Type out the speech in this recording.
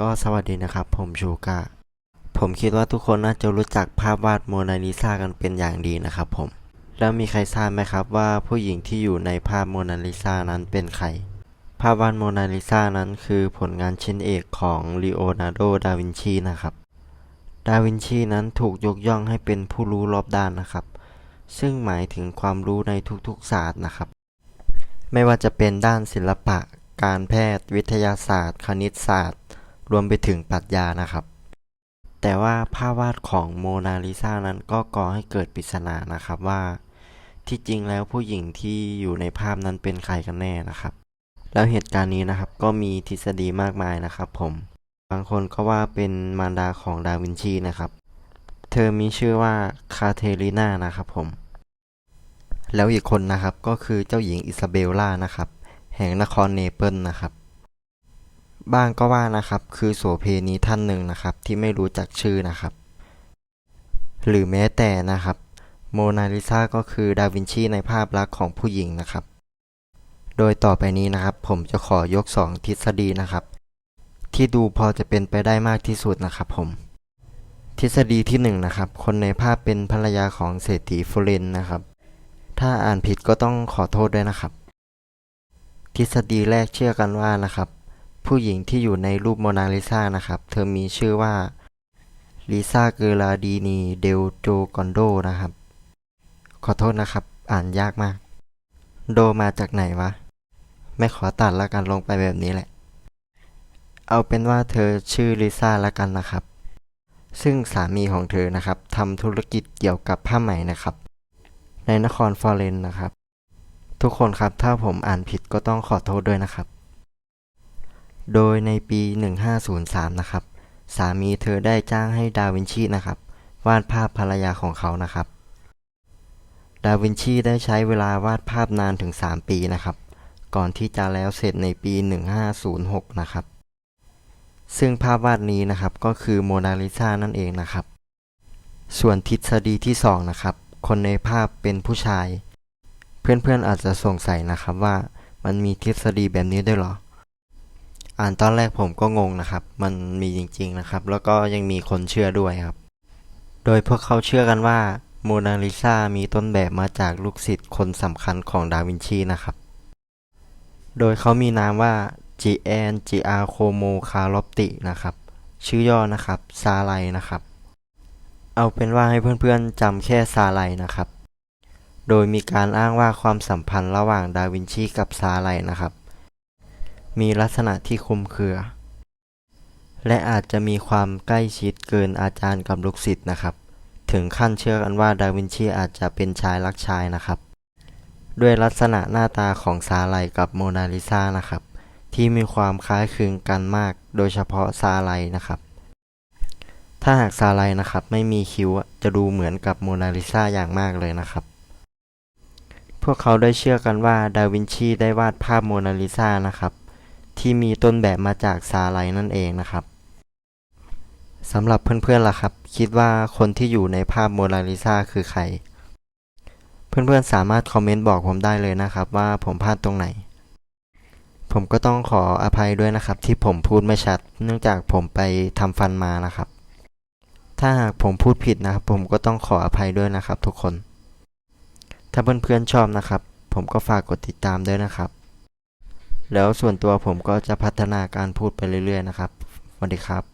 ก็สวัสดีนะครับ ผมชูกาผมคิดว่าทุกคนน่าจะรู้จักภาพวาดโมนาลิซากันเป็นอย่างดีนะครับผม แล้วมีใครทราบไหมครับว่าผู้หญิงที่อยู่ในภาพโมนาลิซานั้นเป็นใคร ภาพวาดโมนาลิซานั้นคือผลงานชิ้นเอกของลีโอนาร์โด ดาวินชีนะครับ ดาวินชีนั้นถูกยกย่องให้เป็นผู้รู้รอบด้านนะครับ ซึ่งหมายถึงความรู้ในทุกๆศาสตร์นะครับ ไม่ว่าจะเป็นด้านศิลปะ การแพทย์ วิทยาศาสตร์ คณิตศาสตร์ รวมไปถึงปรัชญานะครับ แต่ว่าภาพวาดของโมนาลิซานั้นก็ก่อให้เกิดปริศนานะครับว่า ที่จริงแล้วผู้หญิงที่อยู่ในภาพนั้นเป็นใครกันแน่นะครับ แล้วเหตุการณ์นี้นะครับก็มีทฤษฎีมากมายนะครับ ผม บางคนก็ว่าเป็นมารดาของดาวินชีนะครับ เธอมีชื่อว่าคาเทริน่านะครับผมแล้วอีกคนนะครับก็คือเจ้าหญิงอิซาเบลล่านะครับ แห่งนครเนเปิลนะครับ บ้างก็ว่านะครับ คือโสเพณีท่านหนึ่งนะครับ ที่ไม่รู้จักชื่อนะครับ หรือแม้แต่นะครับ โมนาลิซาก็คือดาวินชีในภาพลักษณ์ของผู้หญิงนะครับ โดยต่อไปนี้นะครับ ผมจะขอยก 2 ทฤษฎีนะครับ ที่ดูพอจะเป็นไปได้มากที่สุดนะครับผม ทฤษฎีที่1นงนะครับ คนในภาพเป็นภรรยาของเศรษฐีฟลอเรนนะครับ ถ้าอ่านผิดก็ต้องขอโทษด้วยนะครับ ทฤษฎีแรกเชื่อกันว่านะครับ ผู้หญิงที่อยู่ในรูปโมนาลิซานะครับ เธอมีชื่อว่าลิซาเกอราดีนีเดลโจกอนโดนะครับ ขอโทษนะครับ อ่านยากมาก โดมาจากไหนวะ ไม่ขอตัดละกันลงไปแบบนี้แหละ เอาเป็นว่าเธอชื่อลิซาละกันนะครับ ซึ่งสามีของเธอนะครับทำธุรกิจเกี่ยวกับผ้าไหมนะครับ ในนครฟลอเรนซ์นะครับ ทุกคนครับถ้าผมอ่านผิดก็ต้องขอโทษด้วยนะครับ โดยในปี 1503 นะครับ สามีเธอได้จ้างให้ดาวินชีนะครับ วาดภาพภรรยาของเขานะครับ ดาวินชีได้ใช้เวลาวาดภาพนานถึง 3 ปีนะครับ ก่อนที่จะแล้วเสร็จในปี 1506 นะครับ ซึ่งภาพวาดนี้นะครับก็คือโมนาลิซานั่นเองนะครับ ส่วนทฤษฎีที่ 2 นะครับ คนในภาพเป็นผู้ชาย เพื่อนๆอาจจะสงสัยนะครับว่ามันมีทฤษฎีแบบนี้ด้วยหรอ อ่านตอนแรกผมก็งงนะครับ มันมีจริงๆนะครับ แล้วก็ยังมีคนเชื่อด้วยครับ โดยพวกเขาเชื่อกันว่าโมนาลิซามีต้นแบบมาจากลูกศิษย์คนสำคัญของดาวินชีนะครับ โดยเขามีนามว่าจีแอนจีอาโคโมคาร์ลอปตินะครับ ชื่อย่อนะครับ ซาไลนะครับ เอาเป็นว่าให้เพื่อนๆจำแค่ซาไลนะครับ โดยมีการอ้างว่าความสัมพันธ์ระหว่างดาวินชีกับซาไลนะครับ มีลักษณะที่คลุมเครือ และอาจจะมีความใกล้ชิดเกินอาจารย์กับลูกศิษย์นะครับ ถึงขั้นเชื่อกันว่าดาวินชีอาจจะเป็นชายรักชายนะครับ ด้วยลักษณะหน้าตาของซาไลกับโมนาลิซานะครับ ที่มีความคล้ายคลึงกันมาก โดยเฉพาะซาไลนะครับ ถ้าหากซาไลนะครับไม่มีคิ้วจะดูเหมือนกับโมนาลิซาอย่างมากเลยนะครับพวกเขาได้เชื่อกันว่าดาวินชีได้วาดภาพโมนาลิซานะครับ ที่มีต้นแบบมาจากซาไลนั่นเองนะครับสำหรับเพื่อนๆล่ะครับ คิดว่าคนที่อยู่ในภาพโมนาลิซาคือใคร เพื่อนๆสามารถคอมเมนต์บอกผมได้เลยนะครับ ว่าผมพลาดตรงไหน ผมก็ต้องขออภัยด้วยนะครับ ที่ผมพูดไม่ชัด เนื่องจากผมไปทำฟันมานะครับ ถ้าหากผมพูดผิดนะครับ ผมก็ต้องขออภัยด้วยนะครับ ทุกคน ถ้าเพื่อนๆชอบนะครับ ผมก็ฝากกดติดตามด้วยนะครับ แล้วส่วนตัวผมก็จะพัฒนาการพูดไปเรื่อยๆนะครับสวัสดีครับ